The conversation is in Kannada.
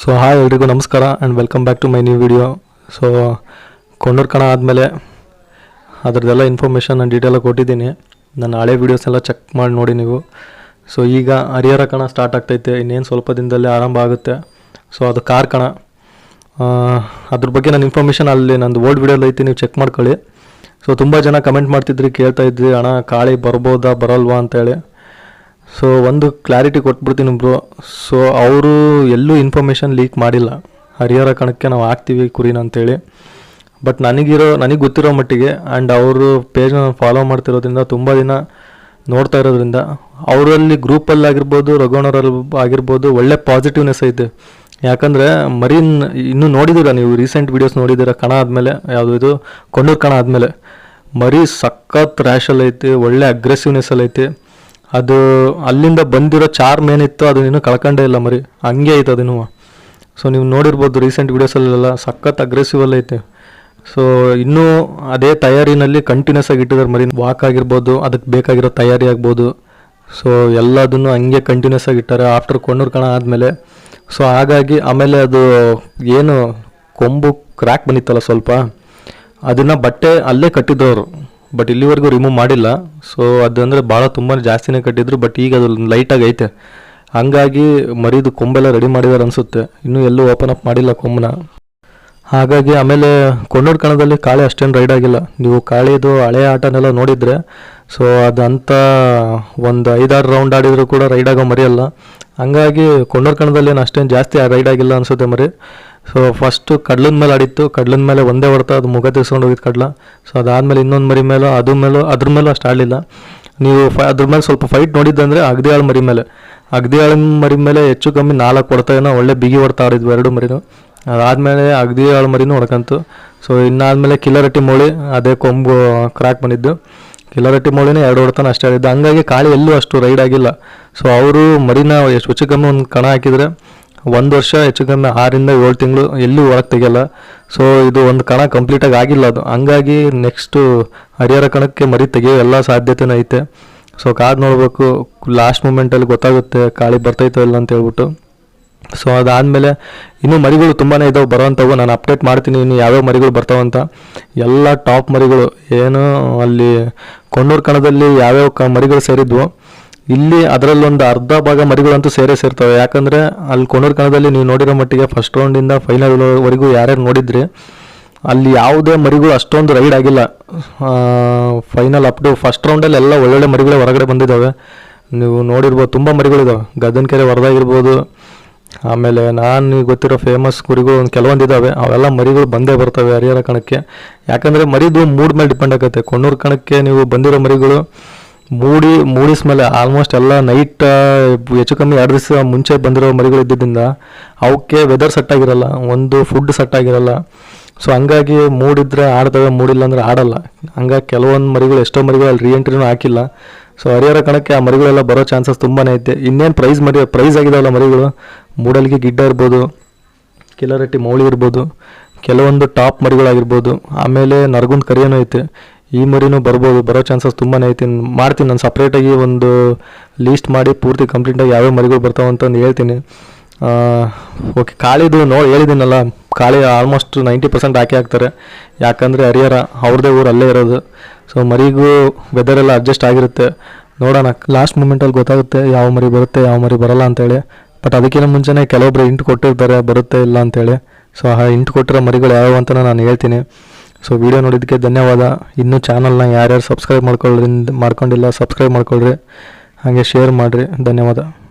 ಸೊ ಹಾಯ್ ಎಲ್ರಿಗೂ ನಮಸ್ಕಾರ and welcome back to my new video so Kondur ಕಣ ಆದಮೇಲೆ ಅದರದ್ದೆಲ್ಲ ಇನ್ಫಾರ್ಮೇಷನ್ ನಾನು ಡೀಟೇಲಾಗಿ ಕೊಟ್ಟಿದ್ದೀನಿ. ನನ್ನ ಹಳೆ ವೀಡಿಯೋಸ್ ಎಲ್ಲ ಚೆಕ್ ಮಾಡಿ ನೋಡಿ ನೀವು. ಸೊ ಈಗ ಹರಿಹರ ಕಣ ಸ್ಟಾರ್ಟ್ ಆಗ್ತೈತೆ. ಇನ್ನೇನು ಸ್ವಲ್ಪ ದಿನದಲ್ಲೇ ಆರಂಭ ಆಗುತ್ತೆ. ಸೊ ಅದು ಕಾರ್ ಕಣ ಅದ್ರ ಬಗ್ಗೆ ನಾನು ಇನ್ಫಾರ್ಮೇಷನ್ ಅಲ್ಲಿ ನಂದು ಓಲ್ಡ್ ವೀಡಿಯೋಲ್ಲಿ ಐತಿ, ನೀವು ಚೆಕ್ ಮಾಡ್ಕೊಳ್ಳಿ. ಸೊ ತುಂಬ ಜನ ಕಮೆಂಟ್ ಮಾಡ್ತಿದ್ರಿ, ಕೇಳ್ತಾ ಇದ್ರಿ, ಅಣ್ಣ, ಕಾಳಿ ಬರ್ಬೋದಾ, ಬರಲ್ವಾ? ಅಂತೇಳಿ ಸೊ ಒಂದು ಕ್ಲಾರಿಟಿ ಕೊಟ್ಬಿಡ್ತೀನಿ ಬ್ರೋ ಸೊ ಅವರು ಎಲ್ಲೂ ಇನ್ಫಾರ್ಮೇಷನ್ ಲೀಕ್ ಮಾಡಿಲ್ಲ. ಹರಿಹರ ಕಣಕ್ಕೆ ನಾವು ಹಾಕ್ತೀವಿ ಕುರಿನ ಅಂತೇಳಿ. ಬಟ್ ನನಗಿರೋ, ನನಗೆ ಗೊತ್ತಿರೋ ಮಟ್ಟಿಗೆ ಆ್ಯಂಡ್ ಅವರು ಪೇಜ್ನ ಫಾಲೋ ಮಾಡ್ತಿರೋದ್ರಿಂದ ತುಂಬ ದಿನ ನೋಡ್ತಾ ಇರೋದ್ರಿಂದ ಅವರಲ್ಲಿ ಗ್ರೂಪಲ್ಲಿ ಆಗಿರ್ಬೋದು ರಘುವಣ್ಣರಲ್ಲಿ ಆಗಿರ್ಬೋದು ಒಳ್ಳೆ ಪಾಸಿಟಿವ್ನೆಸ್ ಐತೆ. ಯಾಕಂದರೆ ಮರೀನ್ ಇನ್ನೂ ನೋಡಿದ್ದೀರಾ ನೀವು ರೀಸೆಂಟ್ ವೀಡಿಯೋಸ್ ನೋಡಿದ್ದೀರಾ ಕಣ ಆದಮೇಲೆ, ಯಾವುದು ಇದು? ಕೊಂಡೂರು ಕಣ ಆದಮೇಲೆ. ಮರಿ ಸಖತ್ ರ್ಯಾಶಲ್ಲಿ ಐತಿ, ಒಳ್ಳೆ ಅಗ್ರೆಸಿವ್ನೆಸ್ಸಲ್ಲಿ ಐತಿ. ಅದು ಅಲ್ಲಿಂದ ಬಂದಿರೋ ಚಾರ್ಮ್ ಏನಿತ್ತು ಅದು ಇನ್ನೂ ಕಳ್ಕೊಂಡೇ ಇಲ್ಲ ಮರಿ. ಹಂಗೆ ಐತೆ ಅದನ್ನು ಸೊ ನೀವು ನೋಡಿರ್ಬೋದು ರೀಸೆಂಟ್ ವೀಡಿಯೋಸಲ್ಲೆಲ್ಲ ಸಖತ್ ಅಗ್ರೆಸಿವ್ ಅಲ್ಲಿ ಐತೆ. ಸೊ ಇನ್ನೂ ಅದೇ ತಯಾರಿನಲ್ಲಿ ಕಂಟಿನ್ಯೂಸ್ ಆಗಿ ಇಟ್ಟಿದ್ದಾರೆ ಮರಿ. ವಾಕ್ ಆಗಿರ್ಬೋದು, ಅದಕ್ಕೆ ಬೇಕಾಗಿರೋ ತಯಾರಿ ಆಗ್ಬೋದು. ಸೊ ಎಲ್ಲದನ್ನು ಹಂಗೆ ಕಂಟಿನ್ಯೂಸ್ ಆಗಿ ಇಟ್ಟಾರೆ. ಆಫ್ಟರ್ ಕೊಣ್ಣೂರು ಕಣ ಆದಮೇಲೆ. ಸೊ ಹಾಗಾಗಿ ಆಮೇಲೆ ಅದು ಏನು, ಕೊಂಬು ಕ್ರ್ಯಾಕ್ ಬಂದಿತ್ತಲ್ಲ ಸ್ವಲ್ಪ. ಅದನ್ನು ಬಟ್ಟೆ ಅಲ್ಲೇ ಕಟ್ಟಿದ್ದವರು. ಬಟ್ ಇಲ್ಲಿವರೆಗೂ ರಿಮೂವ್ ಮಾಡಿಲ್ಲ. ಸೊ ಅದಂದರೆ ಭಾಳ ತುಂಬ ಜಾಸ್ತಿನೇ ಕಟ್ಟಿದ್ರು ಬಟ್ ಈಗ ಅದು ಲೈಟಾಗಿ ಐತೆ. ಹಂಗಾಗಿ ಮರಿದು ಕೊಂಬೆಲ್ಲ ರೆಡಿ ಮಾಡಿದಾರೆ ಅನಿಸುತ್ತೆ. ಇನ್ನೂ ಎಲ್ಲೂ ಓಪನ್ ಅಪ್ ಮಾಡಿಲ್ಲ ಕೊಂಬನ ಹಾಗಾಗಿ ಆಮೇಲೆ ಕೊಂಡೋಡ್ ಕಣದಲ್ಲಿ ಕಾಳೆ ಅಷ್ಟೇನು ರೈಡ್ ಆಗಿಲ್ಲ. ನೀವು ಕಾಳಿದು ಹಳೆ ಆಟನೆಲ್ಲ ನೋಡಿದರೆ ಸೊ ಅದಂತ ಒಂದು ಐದಾರು ರೌಂಡ್ ಆಡಿದರೂ ಕೂಡ ರೈಡ್ ಆಗೋ ಮರಿಯಲ್ಲ. ಹಂಗಾಗಿ ಕೊಂಡೋಡ್ ಕಣದಲ್ಲಿ ಏನು ಅಷ್ಟೇನು ಜಾಸ್ತಿ ರೈಡ್ ಆಗಿಲ್ಲ ಅನಿಸುತ್ತೆ ಮರಿ. ಸೊ ಫಸ್ಟು ಕಡ್ಲದ ಮೇಲೆ ಆಡಿತ್ತು ಕಡ್ಲದ ಮೇಲೆ ಒಂದೇ ಹೊಡ್ತಾ ಅದು ಮುಗ ತೆಗೆಸ್ಕೊಂಡು ಹೋಗಿದ್ದು ಕಡ್ಲ. ಸೊ ಅದಾದಮೇಲೆ ಇನ್ನೊಂದು ಮರಿ ಮೇಲೆ, ಅದ್ರ ಮೇಲೆ, ಅದ್ರ ಮೇಲೂ ಅಷ್ಟು ಆಡಲಿಲ್ಲ. ನೀವು ಫ, ಅದ್ರ ಮೇಲೆ ಸ್ವಲ್ಪ ಫೈಟ್ ನೋಡಿದ್ದಂದರೆ ಆಳು ಮರಿ ಮೇಲೆ. ಅಗದಿ ಆಳು ಮರಿ ಮೇಲೆ ಹೆಚ್ಚು ಕಮ್ಮಿ ನಾಲ್ಕು ಹೊಡ್ತಾ ಏನೋ ಒಳ್ಳೆ ಬಿಗಿ ಹೊಡ್ತಾ ಆಡಿದ್ವು ಎರಡು ಮರಿನೂ. ಅದಾದಮೇಲೆ ಅಗದಿಯಾಳ ಮರಿನೂ ಹೊಡ್ಕಂತು. ಸೊ ಇನ್ನಾದಮೇಲೆ ಕಿಲ್ಲರಟ್ಟಿ ಮೋಳಿ, ಅದೇ ಕೊಂಬು ಕ್ರ್ಯಾಕ್ ಬಂದಿದ್ದು. ಕಿಲ್ಲರಟ್ಟಿ ಮೋಳಿನೇ ಎರಡು ಹೊಡ್ತಾನೆ ಅಷ್ಟೇ ಆಡಿದ್ದು. ಹಂಗಾಗಿ ಕಾಳಿ ಎಲ್ಲೂ ಅಷ್ಟು ರೈಡ್ ಆಗಿಲ್ಲ. ಸೊ ಅವರು ಮರಿನ ಎಷ್ಟು ಹೆಚ್ಚು ಕಮ್ಮಿ ಒಂದು ಕಣ ಹಾಕಿದರೆ ಒಂದು ವರ್ಷ ಹೆಚ್ಚು ಕಮ್ಮಿ ಆರಿಂದ ಏಳು ತಿಂಗಳು ಎಲ್ಲೂ ಹೊರಗೆ ತೆಗಿಯಲ್ಲ. ಸೊ ಇದು ಒಂದು ಕಣ ಕಂಪ್ಲೀಟಾಗಿ ಆಗಿಲ್ಲ ಅದು. ಹಂಗಾಗಿ ನೆಕ್ಸ್ಟು ಹರಿಹರ ಕಣಕ್ಕೆ ಮರಿ ತೆಗೆಯೋ ಎಲ್ಲ ಸಾಧ್ಯತೆನೂ ಐತೆ. ಸೊ ಕಾದು ನೋಡಬೇಕು. ಲಾಸ್ಟ್ ಮೂಮೆಂಟಲ್ಲಿ ಗೊತ್ತಾಗುತ್ತೆ ಕಾಳಿ ಬರ್ತೈತೋ ಇಲ್ಲ ಅಂತ ಹೇಳ್ಬಿಟ್ಟು. ಸೊ ಅದಾದಮೇಲೆ ಇನ್ನೂ ಮರಿಗಳು ತುಂಬಾ ಇದಾವೆ ಬರೋವಂಥವು ನಾನು ಅಪ್ಡೇಟ್ ಮಾಡ್ತೀನಿ ಇನ್ನು ಯಾವ್ಯಾವ ಮರಿಗಳು ಬರ್ತಾವಂತ ಎಲ್ಲ ಟಾಪ್ ಮರಿಗಳು. ಏನು ಅಲ್ಲಿ ಕೊಂಡೂರು ಕಣದಲ್ಲಿ ಯಾವ್ಯಾವ ಕ ಮರಿಗಳು ಸೇರಿದ್ವು ಇಲ್ಲಿ ಅದರಲ್ಲೊಂದು ಅರ್ಧ ಭಾಗ ಮರಿಗಳಂತೂ ಸೇರೇ ಸೇರ್ತವೆ. ಯಾಕಂದರೆ ಅಲ್ಲಿ ಕೊಂಡೂರು ಕಣದಲ್ಲಿ ನೀವು ನೋಡಿರೋ ಮಟ್ಟಿಗೆ ಫಸ್ಟ್ ರೌಂಡಿಂದ ಫೈನಲ್ವರೆಗೂ ಯಾರ್ಯಾರು ನೋಡಿದ್ರಿ, ಅಲ್ಲಿ ಯಾವುದೇ ಮರಿಗಳು ಅಷ್ಟೊಂದು ರೈಡ್ ಆಗಿಲ್ಲ. ಫೈನಲ್ ಅಪ್ ಟು ಫಸ್ಟ್ ರೌಂಡಲ್ಲಿ ಎಲ್ಲ ಒಳ್ಳೊಳ್ಳೆ ಮರಿಗಳೇ ಹೊರಗಡೆ ಬಂದಿದ್ದಾವೆ. ನೀವು ನೋಡಿರ್ಬೋದು ತುಂಬ ಮರಿಗಳಿದಾವೆ. ಗದ್ದನಕೆರೆ ವರದಾಗಿರ್ಬೋದು ಆಮೇಲೆ ನಾನು ಗೊತ್ತಿರೋ ಫೇಮಸ್ ಕುರಿಗಳು ಒಂದು ಕೆಲವೊಂದು ಇದ್ದಾವೆ ಅವೆಲ್ಲ ಮರಿಗಳು ಬಂದೇ ಬರ್ತವೆ ಹರಿಹರ ಕಣಕ್ಕೆ. ಯಾಕಂದರೆ ಮರಿದು ಮೂಡ್ ಮೇಲೆ ಡಿಪೆಂಡ್ ಆಗುತ್ತೆ ಕೊಣ್ಣೂರು ಕಣಕ್ಕೆ ನೀವು ಬಂದಿರೋ ಮರಿಗಳು ಮೂಡಿ, ಮೂಡಿಸ್ ಮೇಲೆ ಆಲ್ಮೋಸ್ಟ್ ಎಲ್ಲ ನೈಟ್ ಹೆಚ್ಚು ಕಮ್ಮಿ ಎರಡು ದಿವಸ ಮುಂಚೆ ಬಂದಿರೋ ಮರಿಗಳು ಇದ್ದಿದ್ದರಿಂದ ಅವಕ್ಕೆ ವೆದರ್ ಸೆಟ್ ಆಗಿರಲ್ಲ, ಒಂದು ಫುಡ್ ಸೆಟ್ ಆಗಿರಲ್ಲ. ಸೊ ಹಂಗಾಗಿ ಮೂಡಿದ್ರೆ ಆಡ್ತವೆ, ಮೂಡಿಲ್ಲ ಅಂದರೆ ಆಡಲ್ಲ. ಹಂಗಾಗಿ ಕೆಲವೊಂದು ಮರಿಗಳು, ಎಷ್ಟೋ ಮರಿಗಳು ಅಲ್ಲಿ ರೀಎಂಟ್ರಿನೂ ಹಾಕಿಲ್ಲ. ಸೊ ಹರಿಹರ ಕಣಕ್ಕೆ ಆ ಮರಿಗಳೆಲ್ಲ ಬರೋ ಚಾನ್ಸಸ್ ತುಂಬಾ ಐತೆ. ಇನ್ನೇನು ಪ್ರೈಸ್ ಮರಿ ಪ್ರೈಸ್ ಆಗಿದಾವಲ್ಲ ಮರಿಗಳು? ಮೂಡಲ್ಗೆ ಗಿಡ್ಡ ಇರ್ಬೋದು, ಕಿಲರಟ್ಟಿ ಮೌಳಿ ಇರ್ಬೋದು, ಕೆಲವೊಂದು ಟಾಪ್ ಮರಿಗಳಾಗಿರ್ಬೋದು. ಆಮೇಲೆ ನರಗುಂದ್ ಕರಿಯನೂ ಐತೆ. ಈ ಮರಿನೂ ಬರ್ಬೋದು. ಬರೋ ಚಾನ್ಸಸ್ ತುಂಬಾ ಐತಿ. ಮಾಡ್ತೀನಿ. ನಾನು ಸಪ್ರೇಟಾಗಿ ಒಂದು ಲೀಸ್ಟ್ ಮಾಡಿ ಪೂರ್ತಿ ಕಂಪ್ಲೀಟಾಗಿ ಯಾವ್ಯಾವ ಮರಿಗಳು ಬರ್ತಾವೆ ಅಂತ ಒಂದು ಹೇಳ್ತೀನಿ. ಓಕೆ ಕಾಳಿದು ನೋಡಿ ಹೇಳಿದ್ದೀನಲ್ಲ. ಕಾಳಿ ಆಲ್ಮೋಸ್ಟ್ ನೈಂಟಿ ಪರ್ಸೆಂಟ್ ಹಾಕಿ ಹಾಕ್ತಾರೆ. ಯಾಕಂದರೆ ಹರಿಹರ, ಅವ್ರದೇ ಊರು ಅಲ್ಲೇ ಇರೋದು. ಸೊ ಮರಿಗೂ ಎಲ್ಲ ಅಡ್ಜಸ್ಟ್ ಆಗಿರುತ್ತೆ. ನೋಡೋಣ. ಲಾಸ್ಟ್ ಮೂಮೆಂಟಲ್ಲಿ ಗೊತ್ತಾಗುತ್ತೆ ಯಾವ ಮರಿ ಬರುತ್ತೆ, ಯಾವ ಮರಿ ಬರಲ್ಲ ಅಂತೇಳಿ. ಬಟ್ ಅದಕ್ಕಿಂತ ಮುಂಚೆನೇ ಕೆಲವೊಬ್ರು ಇಂಟು ಕೊಟ್ಟಿರ್ತಾರೆ, ಬರುತ್ತೆ ಇಲ್ಲ ಅಂತೇಳಿ. ಸೊ ಆ ಇಂಟು ಕೊಟ್ಟಿರೋ ಮರಿಗಳು ಯಾವ್ಯಾವ ಅಂತ ನಾನು ಹೇಳ್ತೀನಿ. ಸೊ ವಿಡಿಯೋ ನೋಡಿದ್ದಕ್ಕೆ ಧನ್ಯವಾದ. ಇನ್ನೂ ಚಾನಲ್ನ ಯಾರ್ಯಾರು ಸಬ್ಸ್ಕ್ರೈಬ್ ಮಾಡ್ಕೊಳ್ಳ್ರಿಂದ ಮಾಡ್ಕೊಂಡಿಲ್ಲ ಸಬ್ಸ್ಕ್ರೈಬ್ ಮಾಡ್ಕೊಳ್ರಿ. ಹಾಗೆ ಶೇರ್ ಮಾಡಿರಿ. ಧನ್ಯವಾದ.